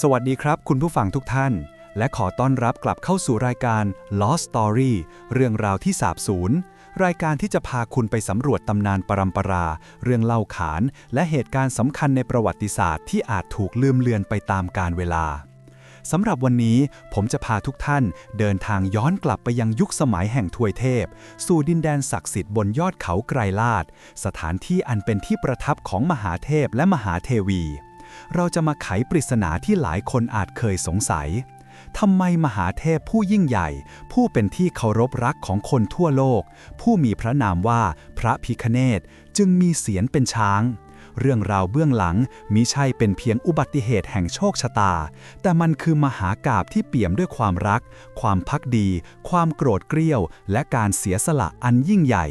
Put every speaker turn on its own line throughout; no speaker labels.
สวัสดีครับคุณผู้ฟังทุกท่าน และขอต้อนรับกลับเข้าสู่รายการ Lost Story เรื่องราวที่สาบสูญรายการที่จะพาคุณไปสำรวจตำนานปรำปรา เรื่องเล่าขาน และเหตุการณ์สำคัญในประวัติศาสตร์ที่อาจถูกลืมเลือนไปตามกาลเวลาสำหรับวันนี้ผมจะพาทุกท่านเดินทางย้อนกลับไปยังยุคสมัยแห่งทวยเทพ สู่ดินแดนศักดิ์สิทธิ์บนยอดเขาไกรลาด สถานที่อันเป็นที่ประทับของมหาเทพและมหาเทวี เราจะมาไขปริศนาที่หลายคนอาจเคยสงสัยทำไมมหาเทพผู้ยิ่งใหญ่ ผู้เป็นที่เคารพรักของคนทั่วโลก ผู้มีพระนามว่าพระพิคเนตจึงมีเสียนเป็นช้าง เรื่องราวเบื้องหลังมิใช่เป็นเพียงอุบัติเหตุแห่งโชคชะตา แต่มันคือมหากาบที่เปี่ยมด้วยความรัก ความพักดี ความโกรธเกรี้ยว และการเสียสละอันยิ่งใหญ่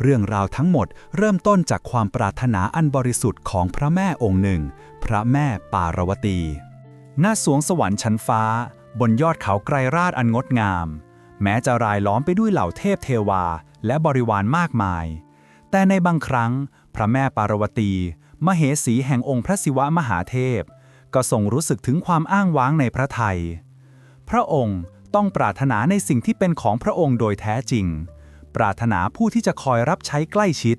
เรื่องราวทั้งหมดเริ่มต้นจากความปรารถนาอันบริสุทธิ์ของพระแม่องค์หนึ่ง พระแม่ปารวตี หน้าสวงสวรรค์ชั้นฟ้า บนยอดเขาไกรราชอันงดงาม แม้จะรายล้อมไปด้วยเหล่าเทพเทวาและบริวารมากมาย แต่ในบางครั้ง พระแม่ปารวตี มเหสีแห่งองค์พระศิวะมหาเทพ ก็ทรงรู้สึกถึงความอ้างว้างในพระไทย พระองค์ต้องปรารถนาในสิ่งที่เป็นของพระองค์โดยแท้จริง ปรารถนาผู้ที่จะคอยรับใช้ใกล้ชิด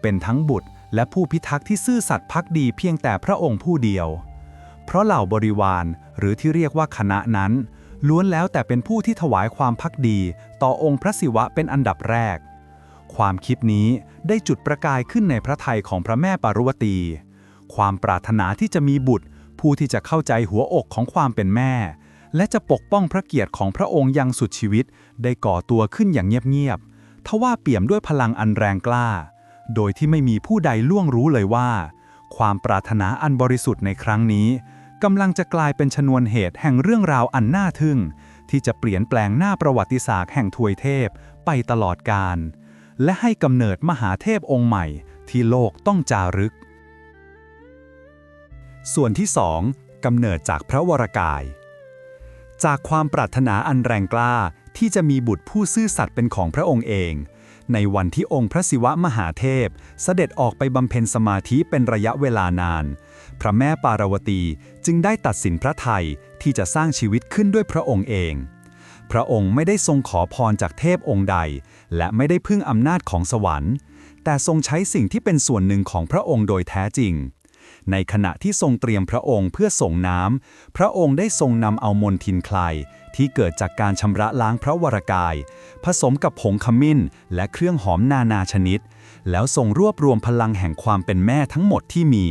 เป็นทั้งบุตรและผู้พิทักษ์ที่ซื่อสัตย์พักดีเพียงแต่พระองค์ผู้เดียว เพราะเหล่าบริวารหรือที่เรียกว่าคณะนั้น ล้วนแล้วแต่เป็นผู้ที่ถวายความพักดีต่อองค์พระศิวะเป็นอันดับแรก ความคิดนี้ได้จุดประกายขึ้นในพระทัยของพระแม่ปารวตี ความปรารถนาที่จะมีบุตร ผู้ที่จะเข้าใจหัวอกของความเป็นแม่ และจะปกป้องพระเกียรติของพระองค์ยังสุดชีวิต ได้ก่อตัวขึ้นอย่างเงียบๆ ทว่าเปี่ยมด้วยพลังอันแรงกล้า โดยที่ไม่มีผู้ใดล่วงรู้เลยว่า ความปรารถนาอันบริสุทธิ์ในครั้งนี้กำลังจะกลายเป็นชนวนเหตุแห่งเรื่องราวอันน่าทึ่ง ที่จะเปลี่ยนแปลงหน้าประวัติศาสตร์แห่งทวยเทพไปตลอดกาลและให้กำเนิดมหาเทพองค์ใหม่ ที่โลกต้องจารึก ส่วนที่สองกำเนิดจากพระวรากาย จากความปรารถนาอันแรงกล้า ที่จะมีบุตรผู้ซื่อสัตย์เป็นของพระองค์เอง ในวันที่องค์พระศิวะมหาเทพ เสด็จออกไปบำเพ็ญสมาธิเป็นระยะเวลานาน พระแม่ปารวตีจึงได้ตัดสินพระไทยที่จะสร้างชีวิตขึ้นด้วยพระองค์เอง พระองค์ไม่ได้ทรงขอพรจากเทพองค์ใด และไม่ได้พึ่งอำนาจของสวรรค์ แต่ทรงใช้สิ่งที่เป็นส่วนหนึ่งของพระองค์โดยแท้จริงในขณะที่ทรงเตรียมพระองค์เพื่อส่งน้ำ พระองค์ได้ทรงนำเอามนทินคลาย ที่เกิดจากการชำระล้างพระวรากาย ผสมกับผงขมิ้น และเครื่องหอมนานาชนิด แล้วทรงรวบรวมพลังแห่งความเป็นแม่ทั้งหมดที่มี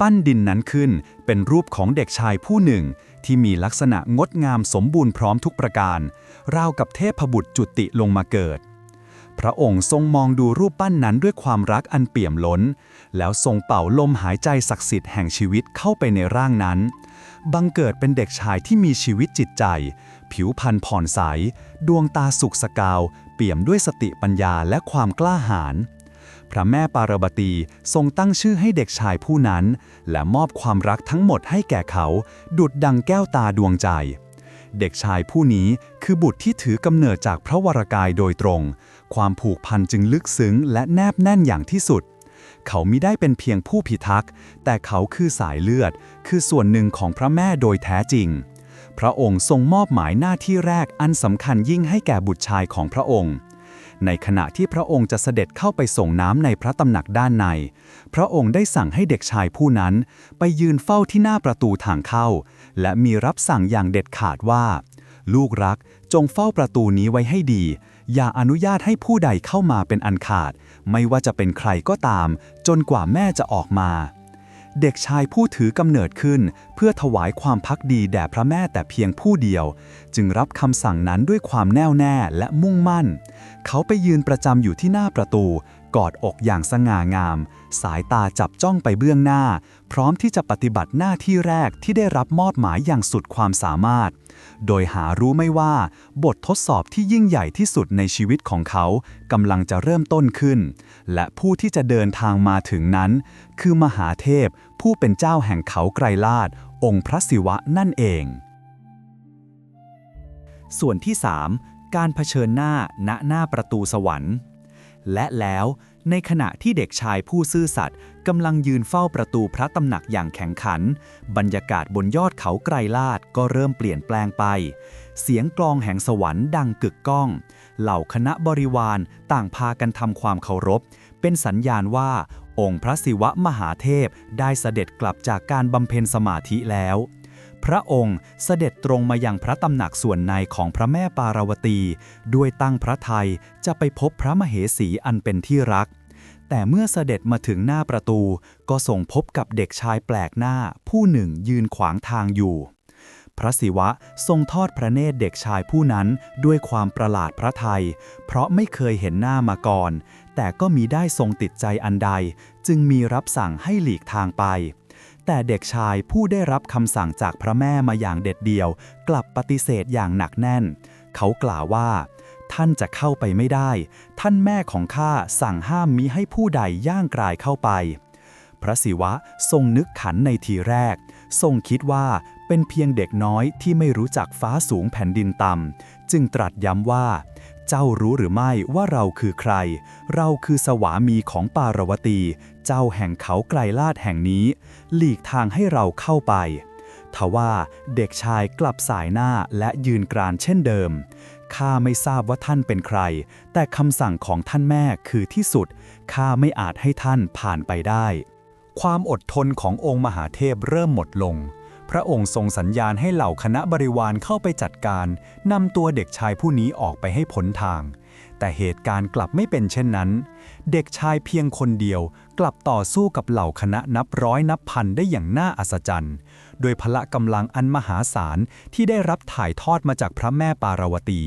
ปั้นดินนั้นขึ้นเป็นรูปของเด็กชายผู้หนึ่ง ที่มีลักษณะงดงามสมบูรณ์พร้อมทุกประการ ราวกับเทพบุตรจุติลงมาเกิดพระองค์ทรงมองดูรูปปั้นนั้นด้วยความรักอันเปี่ยมล้น แล้วทรงเป่าลมหายใจศักดิ์สิทธิ์แห่งชีวิตเข้าไปในร่างนั้น บังเกิดเป็นเด็กชายที่มีชีวิตจิตใจ ผิวพรรณผ่อนใส ดวงตาสุกสกาว เปี่ยมด้วยสติปัญญาและความกล้าหาญพระแม่ปารวตีทรงตั้งชื่อให้เด็กชายผู้นั้น และมอบความรักทั้งหมดให้แก่เขา ดุดดังแก้วตาดวงใจ เด็กชายผู้นี้คือบุตรที่ถือกำเนิดจากพระวรากายโดยตรง ความผูกพันจึงลึกซึ้งและแนบแน่นอย่างที่สุด เขามิได้เป็นเพียงผู้พิทักษ์ แต่เขาคือสายเลือด คือส่วนหนึ่งของพระแม่โดยแท้จริง พระองค์ทรงมอบหมายหน้าที่แรกอันสำคัญยิ่งให้แก่บุตรชายของพระองค์ ในขณะที่พระองค์จะเสด็จเข้าไปส่งน้ำในพระตำหนักด้านใน พระองค์ได้สั่งให้เด็กชายผู้นั้น ไปยืนเฝ้าที่หน้าประตูทางเข้า และมีรับสั่งอย่างเด็ดขาดว่า ลูกรักจงเฝ้าประตูนี้ไว้ให้ดีอย่าอนุญาตให้ผู้ใดเข้ามาเป็นอันขาด ไม่ว่าจะเป็นใครก็ตาม จนกว่าแม่จะออกมา เด็กชายผู้ถือกำเนิดขึ้น เพื่อถวายความพักดีแด่พระแม่แต่เพียงผู้เดียว จึงรับคำสั่งนั้นด้วยความแน่วแน่และมุ่งมั่น เขาไปยืนประจำอยู่ที่หน้าประตู กอดอกอย่างสง่างาม สายตาจับจ้องไปเบื้องหน้า พร้อมที่จะปฏิบัติหน้าที่แรกที่ได้รับมอบหมายอย่างสุดความสามารถ โดยหารู้ไม่ว่า บททดสอบที่ยิ่งใหญ่ที่สุดในชีวิตของเขากำลังจะเริ่มต้นขึ้น และผู้ที่จะเดินทางมาถึงนั้น คือมหาเทพผู้เป็นเจ้าแห่งเขาไกรลาดองค์พระศิวะนั่นเอง ส่วนที่ 3 การเผชิญหน้าณหน้าประตูสวรรค์ และแล้ว
ในขณะที่เด็กชายผู้ซื่อสัตย์กำลังยืนเฝ้าประตูพระตำหนักอย่างแข็งขัน บรรยากาศบนยอดเขาไกรลาดก็เริ่มเปลี่ยนแปลงไป เสียงกลองแห่งสวรรค์ดังกึกก้อง เหล่าคณะบริวารต่างพากันทำความเคารพ เป็นสัญญาณว่า องค์พระศิวะมหาเทพได้เสด็จกลับจากการบำเพ็ญสมาธิแล้วพระองค์เสด็จตรงมายังพระตำหนักส่วนในของพระแม่ปารวตี ด้วยตั้งพระไทยจะไปพบพระมเหสีอันเป็นที่รัก แต่เมื่อเสด็จมาถึงหน้าประตู ก็ส่งพบกับเด็กชายแปลกหน้า ผู้หนึ่งยืนขวางทางอยู่ พระศิวะทรงทอดพระเนตรเด็กชายผู้นั้นด้วยความประหลาดพระทัยเพราะไม่เคยเห็นหน้ามาก่อน แต่ก็มีได้ทรงติดใจอันใด จึงมีรับสั่งให้หลีกทางไป แต่เด็กชายผู้ได้รับคำสั่งจากพระแม่มาอย่างเด็ดเดี่ยว กลับปฏิเสธอย่างหนักแน่น เขากล่าวว่า ท่านจะเข้าไปไม่ได้ ท่านแม่ของข้าสั่งห้ามมิให้ผู้ใดย่างกรายเข้าไป พระศิวะทรงนึกขันในทีแรก ทรงคิดว่าเป็นเพียงเด็กน้อยที่ไม่รู้จักฟ้าสูงแผ่นดินต่ำ จึงตรัสย้ำว่า เจ้ารู้หรือไม่ว่าเราคือใคร เราคือสวามีของปารวตี เจ้าแห่งเขาไกลลาดแห่งนี้ หลีกทางให้เราเข้าไปทว่าเด็กชายกลับสายหน้าและยืนกรานเช่นเดิม ข้าไม่ทราบว่าท่านเป็นใคร แต่คำสั่งของท่านแม่คือที่สุด ข้าไม่อาจให้ท่านผ่านไปได้
ความอดทนขององค์มหาเทพเริ่มหมดลง พระองค์ทรงสัญญาณให้เหล่าคณะบริวารเข้าไปจัดการ นำตัวเด็กชายผู้นี้ออกไปให้พ้นทาง แต่เหตุการณ์กลับไม่เป็นเช่นนั้น เด็กชายเพียงคนเดียวกลับต่อสู้กับเหล่าคณะนับร้อยนับพันได้อย่างน่าอัศจรรย์ โดยพละกำลังอันมหาศาลที่ได้รับถ่ายทอดมาจากพระแม่ปารวตี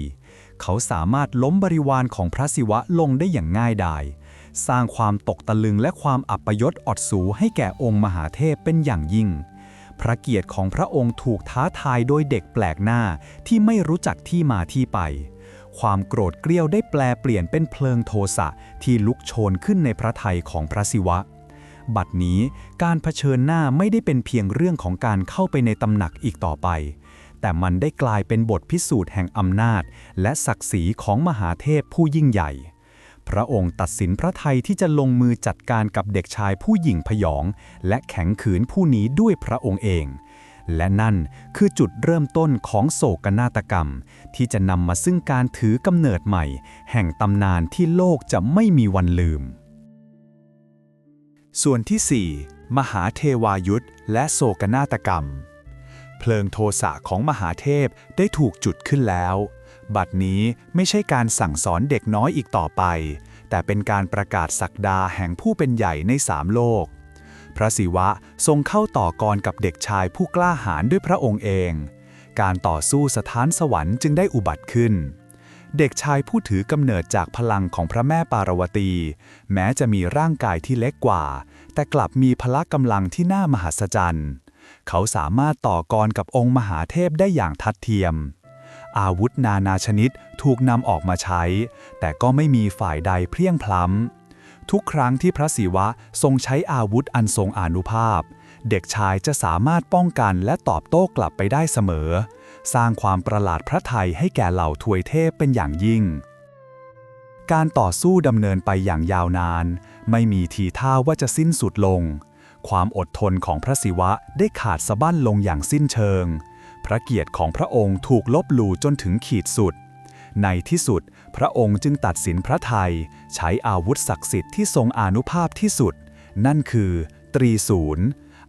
เขาสามารถล้มบริวารของพระศิวะลงได้อย่างง่ายดาย สร้างความตกตะลึงและความอัปยศอดสูให้แก่องค์มหาเทพเป็นอย่างยิ่งพระเกียรติของพระองค์ถูกท้าทายโดยเด็กแปลกหน้าที่ไม่รู้จักที่มาที่ไป ความโกรธเกรี้ยวได้แปลเปลี่ยนเป็นเพลิงโทสะที่ลุกโชนขึ้นในพระทัยของพระศิวะ บัดนี้การเผชิญหน้าไม่ได้เป็นเพียงเรื่องของการเข้าไปในตำหนักอีกต่อไป แต่มันได้กลายเป็นบทพิสูจน์แห่งอำนาจ และศักดิ์ศรีของมหาเทพผู้ยิ่งใหญ่ พระองค์ตัดสินพระทัยที่จะลงมือจัดการกับเด็กชายผู้หยิ่งพยอง และแข็งขืนผู้นี้ด้วยพระองค์เอง และนั่นคือจุดเริ่มต้นของโศกนาฏกรรม ที่จะนำมาซึ่งการถือกำเนิดใหม่ แห่งตำนานที่โลกจะไม่มีวันลืม ส่วนที่ 4 มหาเทวายุทธและโศกนาฏกรรม เพลิงโทสะของมหาเทพได้ถูกจุดขึ้นแล้ว บัดนี้ไม่ใช่การสั่งสอนเด็กน้อยอีกต่อไป แต่เป็นการประกาศศักดาแห่งผู้เป็นใหญ่ในสามโลก พระศิวะทรงเข้าต่อกรกับเด็กชายผู้กล้าหาญด้วยพระองค์เอง การต่อสู้สถานสวรรค์จึงได้อุบัติขึ้น เด็กชายผู้ถือกำเนิดจากพลังของพระแม่ปารวตี แม้จะมีร่างกายที่เล็กกว่า แต่กลับมีพละกำลังที่น่ามหัศจรรย์ เขาสามารถต่อกรกับองค์มหาเทพได้อย่างทัดเทียมอาวุธนานาชนิดถูกนำออกมาใช้ แต่ก็ไม่มีฝ่ายใดเพลียงพล้ำ ทุกครั้งที่พระศิวะทรงใช้อาวุธอันทรงอานุภาพ เด็กชายจะสามารถป้องกันและตอบโต้กลับไปได้เสมอ สร้างความประหลาดพระไทยให้แก่เหล่าทวยเทพเป็นอย่างยิ่ง การต่อสู้ดำเนินไปอย่างยาวนาน ไม่มีทีท่าว่าจะสิ้นสุดลง ความอดทนของพระศิวะได้ขาดสะบั้นลงอย่างสิ้นเชิง พระเกียรติของพระองค์ถูกลบหลู่จนถึงขีดสุด ในที่สุด พระองค์จึงตัดสินพระไทย ใช้อาวุธศักดิ์สิทธิ์ที่ทรงอานุภาพที่สุด นั่นคือ ตรีศูนย์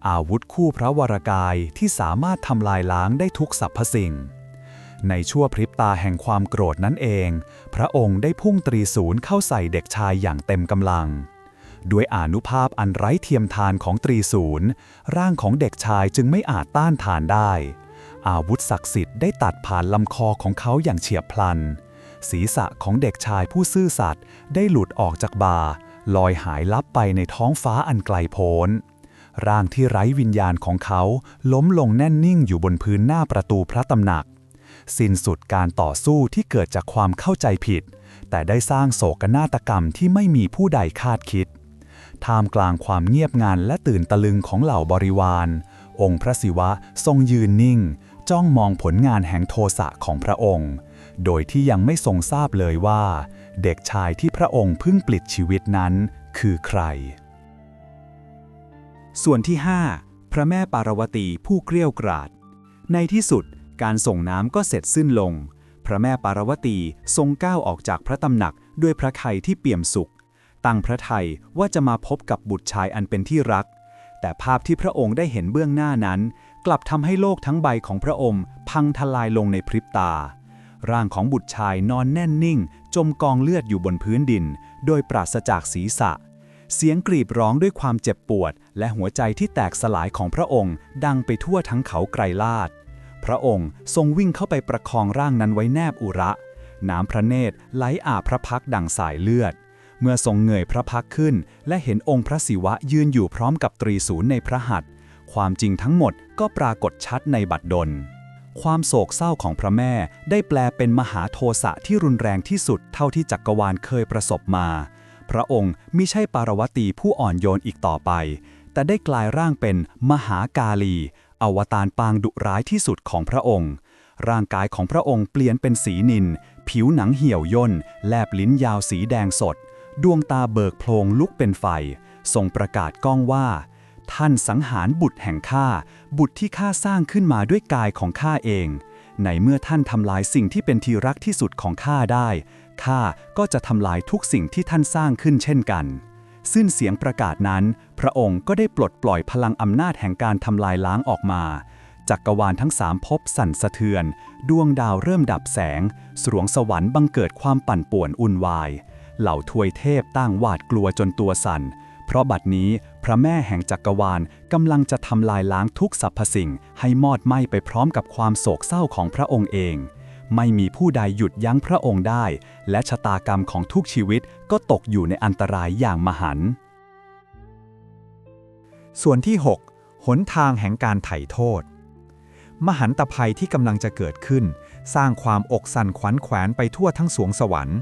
อาวุธคู่พระวรากายที่สามารถทำลายล้างได้ทุกสรรพสิ่ง ในชั่วพริบตาแห่งความโกรธนั่นเอง พระองค์ได้พุ่งตรีศูนย์เข้าใส่เด็กชายอย่างเต็มกำลังด้วยอานุภาพอันไร้เทียมทานของตรีศูนย์ ร่างของเด็กชายจึงไม่อาจต้านทานได้ อาวุธศักดิ์สิทธิ์ได้ตัดผ่านลำคอของเขาอย่างเฉียบพลัน ศีรษะของเด็กชายผู้ซื่อสัตย์ได้หลุดออกจากบ่าลอยหายลับไปในท้องฟ้าอันไกลโพ้น ร่างที่ไร้วิญญาณของเขาล้มลงแน่นนิ่งอยู่บนพื้นหน้าประตูพระตำหนัก สิ้นสุดการต่อสู้ที่เกิดจากความเข้าใจผิด แต่ได้สร้างโศกนาฏกรรมที่ไม่มีผู้ใดคาดคิด ท่ามกลางความเงียบงันและตื่นตะลึงของเหล่าบริวาร องค์พระศิวะทรงยืนนิ่ง จ้องมองผลงานแห่งโทสะของพระองค์ โดยที่ยังไม่ทรงทราบเลยว่า เด็กชายที่พระองค์เพิ่งปลิดชีวิตนั้นคือใคร ส่วนที่ 5 พระแม่ปารวตีผู้เกลี้ยวกราด ในที่สุดการส่งน้ำก็เสร็จสิ้นลง พระแม่ปารวตีทรงก้าวออกจากพระตำหนักด้วยพระไข่ที่เปี่ยมสุข ตั้งพระทัยว่าจะมาพบกับบุตรชายอันเป็นที่รัก แต่ภาพที่พระองค์ได้เห็นเบื้องหน้านั้น กลับทำให้โลกทั้งใบของพระองค์ พังทลายลงในพริบตา ร่างของบุตรชายนอนแน่นนิ่ง จมกองเลือดอยู่บนพื้นดิน โดยปราศจากศีรษะ เสียงกรีดร้องด้วยความเจ็บปวด และหัวใจที่แตกสลายของพระองค์ ดังไปทั่วทั้งเขาไกรลาด พระองค์ทรงวิ่งเข้าไปประคองร่างนั้นไว้แนบอุระ น้ำพระเนตรไหลอาบพระพักดังสายเลือดเมื่อทรงเงยพระพักขึ้น และเห็นองค์พระศิวะยืนอยู่พร้อมกับตรีศูนย์ในพระหัตถ์ ความจริงทั้งหมดก็ปรากฏชัดในบัดดล ความโศกเศร้าของพระแม่ได้แปลเป็นมหาโทสะที่รุนแรงที่สุดเท่าที่จักรวาลเคยประสบมา พระองค์มิใช่ปารวตีผู้อ่อนโยนอีกต่อไป แต่ได้กลายร่างเป็นมหากาลี อวตารปางดุร้ายที่สุดของพระองค์ ร่างกายของพระองค์เปลี่ยนเป็นสีนิน ผิวหนังเหี่ยวย่น แลบลิ้นยาวสีแดงสด ดวงตาเบิกโพลงลุกเป็นไฟทรงประกาศก้องว่า ท่านสังหารบุตรแห่งข้า บุตรที่ข้าสร้างขึ้นมาด้วยกายของข้าเอง ในเมื่อท่านทำลายสิ่งที่เป็นที่รักที่สุดของข้าได้ ข้าก็จะทำลายทุกสิ่งที่ท่านสร้างขึ้นเช่นกัน สิ้นเสียงประกาศนั้น พระองค์ก็ได้ปลดปล่อยพลังอำนาจแห่งการทำลายล้างออกมา จักรวาลทั้งสามภพสั่นสะเทือน ดวงดาวเริ่มดับแสงสรวงสวรรค์บังเกิดความปั่นป่วนอุ่นวาย เหล่าทวยเทพตั้งหวาดกลัวจนตัวสั่น เพราะบัดนี้ พระแม่แห่งจักรวาลกำลังจะทำลายล้างทุกสรรพสิ่ง ให้มอดไหม้ไปพร้อมกับความโศกเศร้าของพระองค์เอง ไม่มีผู้ใดหยุดยั้งพระองค์ได้ และชะตากรรมของทุกชีวิตก็ตกอยู่ในอันตรายอย่างมหันต์ส่วนที่ 6 หนทางแห่งการไถ่โทษ มหันตภัยที่กำลังจะเกิดขึ้น สร้างความอกสั่นขวัญแขวนไปทั่วทั้งสวงสวรรค์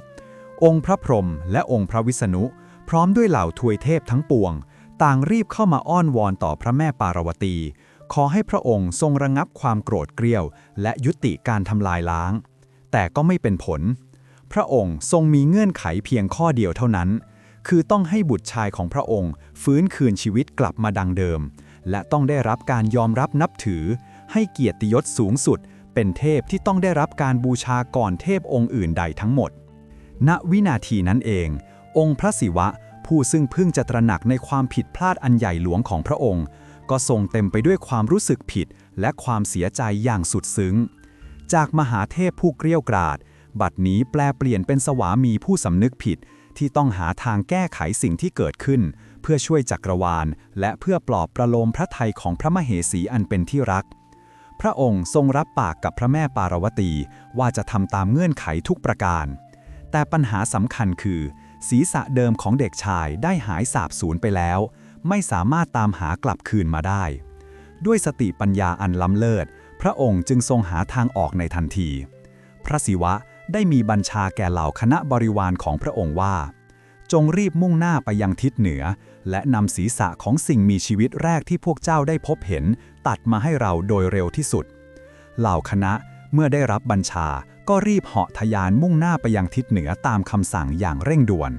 องค์พระพรหมและองค์พระวิษณุ พร้อมด้วยเหล่าทวยเทพทั้งปวง ต่างรีบเข้ามาอ้อนวอนต่อพระแม่ปารวตี ขอให้พระองค์ทรงระงับความโกรธเกรี้ยว และยุติการทำลายล้าง แต่ก็ไม่เป็นผล พระองค์ทรงมีเงื่อนไขเพียงข้อเดียวเท่านั้น คือต้องให้บุตรชายของพระองค์ ฟื้นคืนชีวิตกลับมาดังเดิม และต้องได้รับการยอมรับนับถือ ให้เกียรติยศสูงสุด เป็นเทพที่ต้องได้รับการบูชาก่อนเทพองค์อื่นใดทั้งหมด ณวินาทีนั้นเอง องค์พระศิวะ ผู้ซึ่งเพิ่งจะตระหนักในความผิดพลาดอันใหญ่หลวงของพระองค์ ก็ทรงเต็มไปด้วยความรู้สึกผิดและความเสียใจอย่างสุดซึ้ง จากมหาเทพผู้เกรี้ยวกราด บัดนี้แปลเปลี่ยนเป็นสวามีผู้สำนึกผิด ที่ต้องหาทางแก้ไขสิ่งที่เกิดขึ้น เพื่อช่วยจักรวาล และเพื่อปลอบประโลมพระทัยของพระมเหสีอันเป็นที่รัก พระองค์ทรงรับปากกับพระแม่ปารวตีว่าจะทำตามเงื่อนไขทุกประการ แต่ปัญหาสำคัญคือ ศีรษะเดิมของเด็กชายได้หายสาบสูญไปแล้ว ไม่สามารถตามหากลับคืนมาได้ ด้วยสติปัญญาอันล้ำเลิศ พระองค์จึงทรงหาทางออกในทันที พระศิวะได้มีบัญชาแก่เหล่าคณะบริวารของพระองค์ว่า จงรีบมุ่งหน้าไปยังทิศเหนือ และนำศีรษะของสิ่งมีชีวิตแรกที่พวกเจ้าได้พบเห็น ตัดมาให้เราโดยเร็วที่สุด เหล่าคณะเมื่อได้รับบัญชา ก็รีบเหาะทะยานมุ่งหน้าไปยังทิศเหนือตามคำสั่งอย่างเร่งด่วน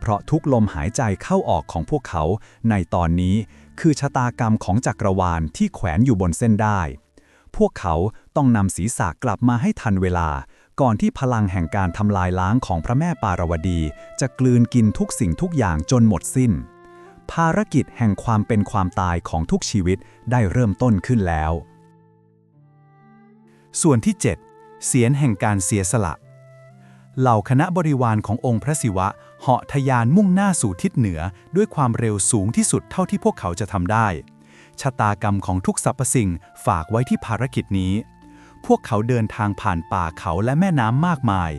เพราะทุกลมหายใจเข้าออกของพวกเขาในตอนนี้คือชะตากรรมของจักรวาลที่แขวนอยู่บนเส้นได้ พวกเขาต้องนำศีรษะกลับมาให้ทันเวลา ก่อนที่พลังแห่งการทำลายล้างของพระแม่ปารวดี จะกลืนกินทุกสิ่งทุกอย่างจนหมดสิ้น ภารกิจแห่งความเป็นความตายของทุกชีวิตได้เริ่มต้นขึ้นแล้ว ส่วนที่ 7 เสียนแห่งการเสียสละ เหล่าคณะบริวารขององค์พระศิวะเหาะทะยานมุ่งหน้าสู่ทิศเหนือด้วยความเร็วสูงที่สุดเท่าที่พวกเขาจะทำได้ ชะตากรรมของทุกสรรพสิ่งฝากไว้ที่ภารกิจนี้ พวกเขาเดินทางผ่านป่าเขาและแม่น้ำมากมาย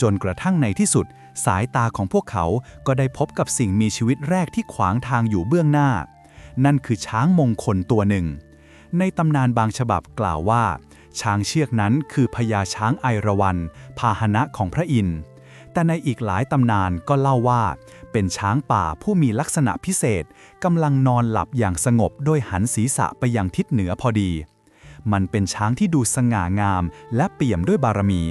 จนกระทั่งในที่สุด สายตาของพวกเขาก็ได้พบกับสิ่งมีชีวิตแรกที่ขวางทางอยู่เบื้องหน้า นั่นคือช้างมงคลตัวหนึ่ง ในตำนานบางฉบับกล่าวว่า ช้างเชือกนั้นคือพญาช้างไอระวันพาหนะของพระอินทร์ แต่ในอีกหลายตำนานก็เล่าว่า เป็นช้างป่าผู้มีลักษณะพิเศษกำลังนอนหลับอย่างสงบโดยหันศีรษะไปยังทิศเหนือพอดี มันเป็นช้างที่ดูสง่างามและเปี่ยมด้วยบารมี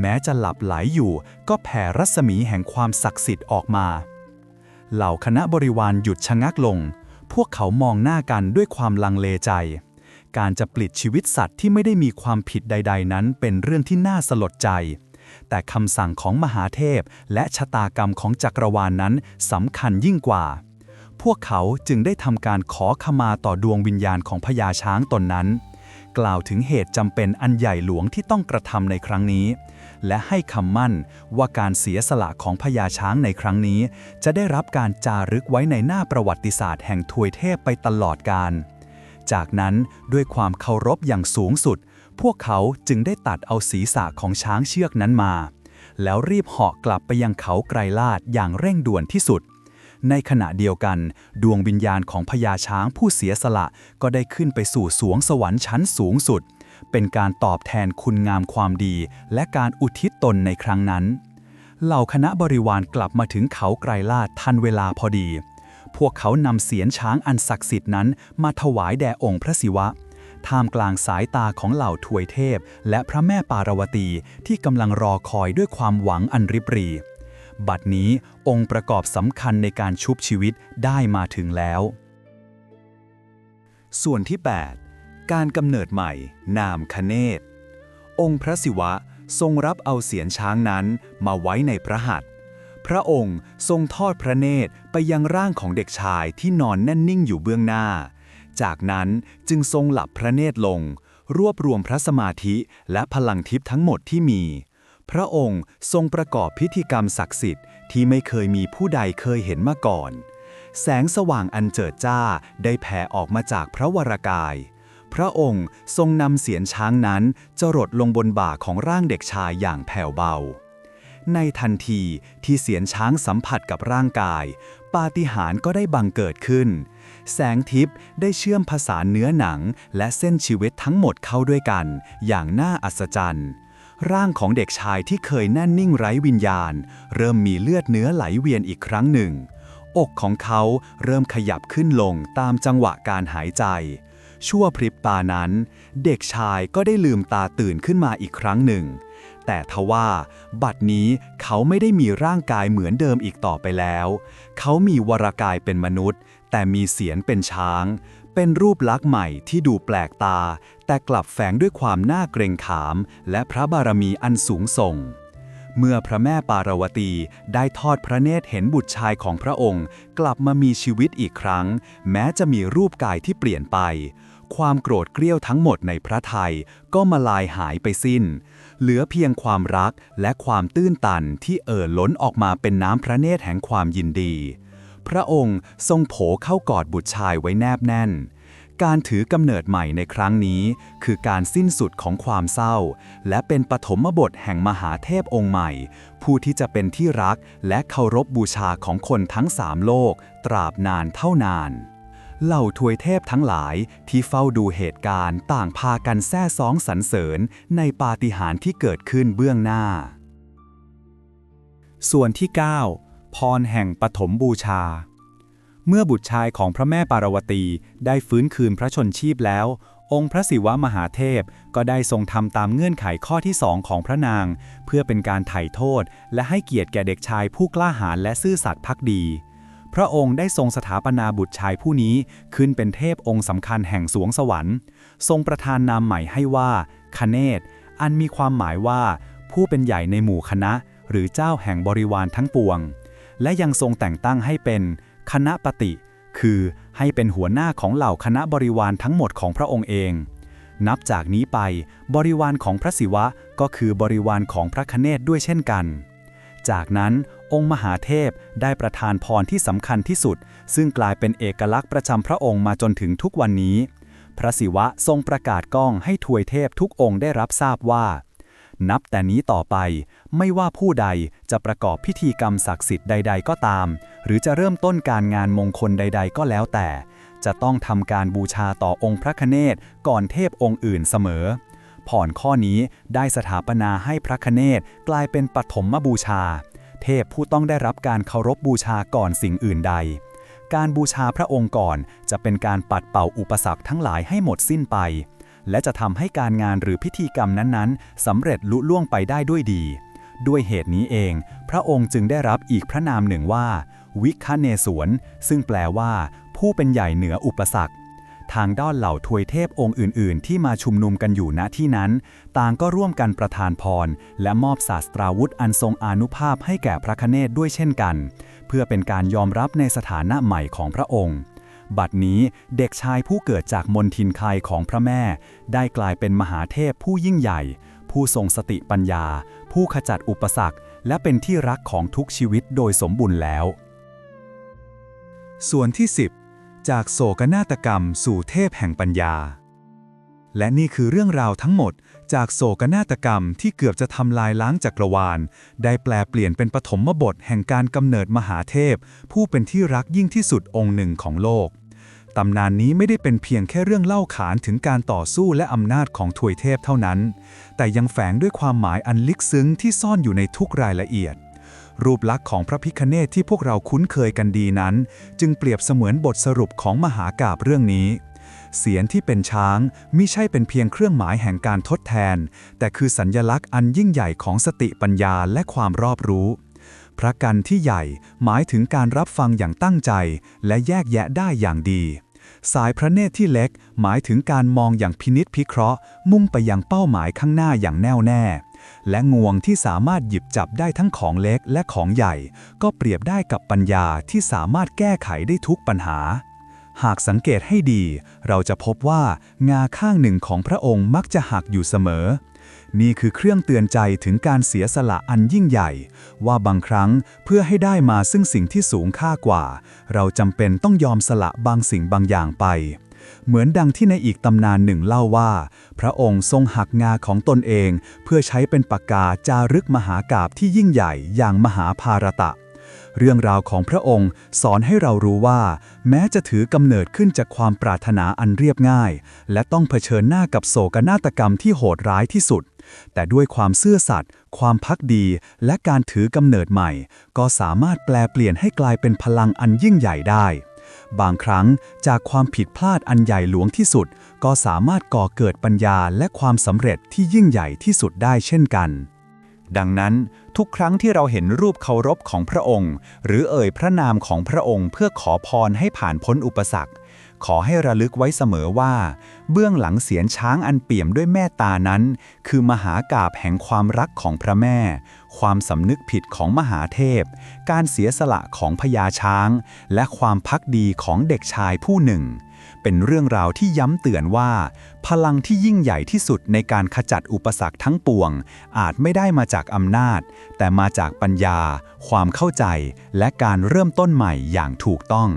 แม้จะหลับไหลอยู่ก็แผ่รัศมีแห่งความศักดิ์สิทธิ์ออกมา เหล่าคณะบริวารหยุดชะงักลง พวกเขามองหน้ากันด้วยความลังเลใจ การจะปลิดชีวิตสัตว์ที่ไม่ได้มีความผิดใด ๆ นั้นเป็นเรื่องที่น่าสลดใจ แต่คำสั่งของมหาเทพและชะตากรรมของจักรวาลนนั้นสำคัญยิ่งกว่า พวกเขาจึงได้ทำการขอขมาต่อดวงวิญญาณของพญาช้างตนนั้น กล่าวถึงเหตุจำเป็นอันใหญ่หลวงที่ต้องกระทำในครั้งนี้ และให้คำมั่นว่าการเสียสละของพญาช้างในครั้งนี้ จะได้รับการจารึกไว้ในหน้าประวัติศาสตร์แห่งทวยเทพไปตลอดกาล จากนั้นด้วยความเคารพอย่างสูงสุด พวกเขาจึงได้ตัดเอาศีรษะของช้างเชือกนั้นมา แล้วรีบเหาะกลับไปยังเขาไกรลาดอย่างเร่งด่วนที่สุด ในขณะเดียวกัน ดวงวิญญาณของพญาช้างผู้เสียสละก็ได้ขึ้นไปสู่สวงสวรรค์ชั้นสูงสุด เป็นการตอบแทนคุณงามความดี และการอุทิศตนในครั้งนั้น เหล่าคณะบริวารกลับมาถึงเขาไกรลาดทันเวลาพอดี พวกเขานำเสียนช้างอันศักดิ์สิทธิ์นั้น มาถวายแด่องค์พระศิวะ ท่ามกลางสายตาของเหล่าทวยเทพ และพระแม่ปารวตีที่กำลังรอคอยด้วยความหวังอันริบหรีบัดนี้องค์ประกอบสำคัญในการชุบชีวิตได้มาถึงแล้ว ส่วนที่ 8 การกำเนิดใหม่ นามคเนศองค์พระศิวะทรงรับเอาเสียนช้างนั้นมาไว้ในพระหัตถ์ พระองค์ทรงทอดพระเนตรไปยังร่างของเด็กชายที่นอนแน่นนิ่งอยู่เบื้องหน้า จากนั้นจึงทรงหลับพระเนตรลง รวบรวมพระสมาธิและพลังทิพย์ทั้งหมดที่มี พระองค์ทรงประกอบพิธีกรรมศักดิ์สิทธิ์ที่ไม่เคยมีผู้ใดเคยเห็นมาก่อน แสงสว่างอันเจิดจ้าได้แผ่ออกมาจากพระวรากาย พระองค์ทรงนำเสียนช้างนั้นจรดลงบนบ่าของร่างเด็กชายอย่างแผ่วเบา ในทันทีที่เสียนช้างสัมผัสกับร่างกาย ปาฏิหาริย์ก็ได้บังเกิดขึ้น แสงทิพย์ได้เชื่อมผสานเนื้อหนัง และเส้นชีวิตทั้งหมดเข้าด้วยกัน อย่างน่าอัศจรรย์ร่างของเด็กชายที่เคยแน่นนิ่งไร้วิญญาณ เริ่มมีเลือดเนื้อไหลเวียนอีกครั้งหนึ่ง อกของเขาเริ่มขยับขึ้นลงตามจังหวะการหายใจ ชั่วพริบตานั้น เด็กชายก็ได้ลืมตาตื่นขึ้นมาอีกครั้งหนึ่ง แต่ทว่า บัดนี้เขาไม่ได้มีร่างกายเหมือนเดิมอีกต่อไปแล้ว เขามีวรากายเป็นมนุษย์ แต่มีเสียงเป็นช้าง เป็นรูปลักษณ์ใหม่ที่ดูแปลกตา แต่กลับแฝงด้วยความน่าเกรงขาม และพระบารมีอันสูงส่งเมื่อพระแม่ปารวตีได้ทอดพระเนตรเห็นบุตรชายของพระองค์ กลับมามีชีวิตอีกครั้ง แม้จะมีรูปกายที่เปลี่ยนไป ความโกรธเกรี้ยวทั้งหมดในพระไทยก็มาลายหายไปสิ้น เหลือเพียงความรักและความตื้นตันที่เอ่อล้นออกมาเป็นน้ำพระเนตรแห่งความยินดี พระองค์ทรงโผเข้ากอดบุตรชายไว้แนบแน่น การถือกำเนิดใหม่ในครั้งนี้ คือการสิ้นสุดของความเศร้า และเป็นปฐมบทแห่งมหาเทพองค์ใหม่ ผู้ที่จะเป็นที่รักและเคารพบบูชาของคนทั้งสามโลก ตราบนานเท่านาน เหล่าทวยเทพทั้งหลายที่เฝ้าดูเหตุการณ์ต่างพากันแซ่ซ้องสรรเสริญในปาฏิหาริย์ที่เกิดขึ้นเบื้องหน้า ส่วนที่ 9 พรแห่งปฐมบูชา เมื่อบุตรชายของพระแม่ปารวตีได้ฟื้นคืนพระชนชีพแล้ว องค์พระศิวะมหาเทพก็ได้ทรงทำตามเงื่อนไขข้อที่สองของพระนาง เพื่อเป็นการไถ่โทษ และให้เกียรติแก่เด็กชายผู้กล้าหาญและซื่อสัตย์พักดี พระองค์ได้ทรงสถาปนาบุตรชายผู้นี้ขึ้นเป็นเทพองค์สำคัญแห่งสวงสวรรค์ ทรงประทานนามใหม่ให้ว่าคเนศอันมีความหมายว่า ผู้เป็นใหญ่ในหมู่คณะ หรือเจ้าแห่งบริวารทั้งปวง และยังทรงแต่งตั้งให้เป็นคณะปฏิ คือให้เป็นหัวหน้าของเหล่าคณะบริวารทั้งหมดของพระองค์เอง นับจากนี้ไปบริวารของพระศิวะก็คือบริวารของพระคเนศด้วยเช่นกัน จากนั้น องค์มหาเทพได้ประทานพรที่สำคัญที่สุด ซึ่งกลายเป็นเอกลักษณ์ประจำพระองค์มาจนถึงทุกวันนี้ พระศิวะทรงประกาศก้องให้ทวยเทพทุกองค์ได้รับทราบว่า นับแต่นี้ต่อไปไม่ว่าผู้ใดจะประกอบพิธีกรรมศักดิ์สิทธิ์ใด ๆ ก็ตาม หรือจะเริ่มต้นการงานมงคลใด ๆ ก็แล้วแต่ จะต้องทำการบูชาต่อองค์พระคเนศก่อนเทพองค์อื่นเสมอผ่อนข้อนี้ได้สถาปนาให้พระคเนศกลายเป็นปฐมบูชา เทพผู้ต้องได้รับการเคารพบูชาก่อนสิ่งอื่นใด การบูชาพระองค์ก่อนจะเป็นการปัดเป่าอุปสรรคทั้งหลายให้หมดสิ้นไป และจะทำให้การงานหรือพิธีกรรมนั้นๆสำเร็จลุล่วงไปได้ด้วยดี ด้วยเหตุนี้เอง พระองค์จึงได้รับอีกพระนามหนึ่งว่า
วิคเนศวรซึ่งแปลว่า ผู้เป็นใหญ่เหนืออุปสรรค ทางด้านเหล่าทวยเทพองค์อื่น ๆ ที่มาชุมนุมกันอยู่ณที่นั้น ต่างก็ร่วมกันประทานพร และมอบศาสตราวุธอันทรงอานุภาพให้แก่พระคเนศด้วยเช่นกัน เพื่อเป็นการยอมรับในสถานะใหม่ของพระองค์ บัดนี้เด็กชายผู้เกิดจากมนทินคายของพระแม่ ได้กลายเป็นมหาเทพผู้ยิ่งใหญ่ ผู้ทรงสติปัญญา ผู้ขจัดอุปสรรค และเป็นที่รักของทุกชีวิตโดยสมบูรณ์แล้ว
ส่วนที่ 10 จากโศกนาฏกรรมสู่เทพแห่งปัญญา และนี่คือเรื่องราวทั้งหมด จากโศกนาฏกรรมที่เกือบจะทำลายล้างจักรวาล ได้แปลเปลี่ยนเป็นปฐมบทแห่งการกำเนิดมหาเทพ ผู้เป็นที่รักยิ่งที่สุดองค์หนึ่งของโลกตำนานนี้ไม่ได้เป็นเพียงแค่เรื่องเล่าขานถึงการต่อสู้และอำนาจของถวยเทพเท่านั้น แต่ยังแฝงด้วยความหมายอันลึกซึ้งที่ซ่อนอยู่ในทุกรายละเอียด รูปลักษณ์ของพระพิคเนตที่พวกเราคุ้นเคยกันดีนั้น จึงเปรียบเสมือนบทสรุปของมหากาบเรื่องนี้ เสียนที่เป็นช้างมิใช่เป็นเพียงเครื่องหมายแห่งการทดแทน แต่คือสัญญลักษณ์อันยิ่งใหญ่ของสติปัญญาและความรอบรู้ พระกันที่ใหญ่หมายถึงการรับฟังอย่างตั้งใจ และแยกแยะได้อย่างดี สายพระเนตรที่เล็ก หมายถึงการมองอย่างพินิษพิเคราะห์ มุ่งไปยังเป้าหมายข้างหน้าอย่างแน่วแน่ และงวงที่สามารถหยิบจับได้ทั้งของเล็กและของใหญ่ ก็เปรียบได้กับปัญญาที่สามารถแก้ไขได้ทุกปัญหา หากสังเกตให้ดี เราจะพบว่างาข้างหนึ่งของพระองค์มักจะหักอยู่เสมอ นี่คือเครื่องเตือนใจถึงการเสียสละอันยิ่งใหญ่ ว่าบางครั้งเพื่อให้ได้มาซึ่งสิ่งที่สูงค่ากว่า เราจำเป็นต้องยอมสละบางสิ่งบางอย่างไป เหมือนดังที่ในอีกตำนานหนึ่งเล่าว่า พระองค์ทรงหักงาของตนเอง เพื่อใช้เป็นปากกาจารึกมหากาบที่ยิ่งใหญ่อย่างมหาภารตะ เรื่องราวของพระองค์สอนให้เรารู้ว่า แม้จะถือกำเนิดขึ้นจากความปรารถนาอันเรียบง่าย และต้องเผชิญหน้ากับโศกนาฏกรรมที่โหดร้ายที่สุด แต่ด้วยความซื่อสัตย์ความพักดี และการถือกำเนิดใหม่ ก็สามารถแปลเปลี่ยนให้กลายเป็นพลังอันยิ่งใหญ่ได้ บางครั้งจากความผิดพลาดอันใหญ่หลวงที่สุด ก็สามารถก่อเกิดปัญญาและความสำเร็จที่ยิ่งใหญ่ที่สุดได้เช่นกัน
ดังนั้นทุกครั้งที่เราเห็นรูปเคารพของพระองค์ หรือเอ่ยพระนามของพระองค์เพื่อขอพรให้ผ่านพ้นอุปสรรค ขอให้ระลึกไว้เสมอว่า เบื้องหลังเสียนช้างอันเปี่ยมด้วยแม่ตานั้น คือมหากาบแห่งความรักของพระแม่ ความสำนึกผิดของมหาเทพ การเสียสละของพญาช้าง และความพักดีของเด็กชายผู้หนึ่ง เป็นเรื่องราวที่ย้ำเตือนว่า พลังที่ยิ่งใหญ่ที่สุดในการขจัดอุปสรรคทั้งปวง อาจไม่ได้มาจากอำนาจ แต่มาจากปัญญา ความเข้าใจ และการเริ่มต้นใหม่อย่างถูกต้อง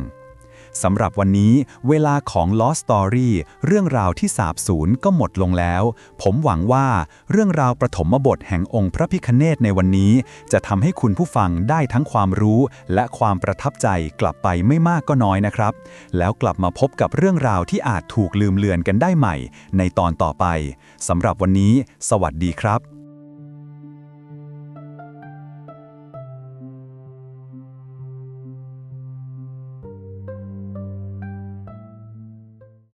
สำหรับวันนี้เวลาของ Lost Story เรื่องราวที่สาบสูญก็หมดลงแล้ว ผมหวังว่าเรื่องราวประถมบทแห่งองค์พระพิคเนตในวันนี้ จะทำให้คุณผู้ฟังได้ทั้งความรู้และความประทับใจกลับไปไม่มากก็น้อยนะครับ แล้วกลับมาพบกับเรื่องราวที่อาจถูกลืมเลือนกันได้ใหม่ ในตอนต่อไปสำหรับวันนี้ สวัสดีครับ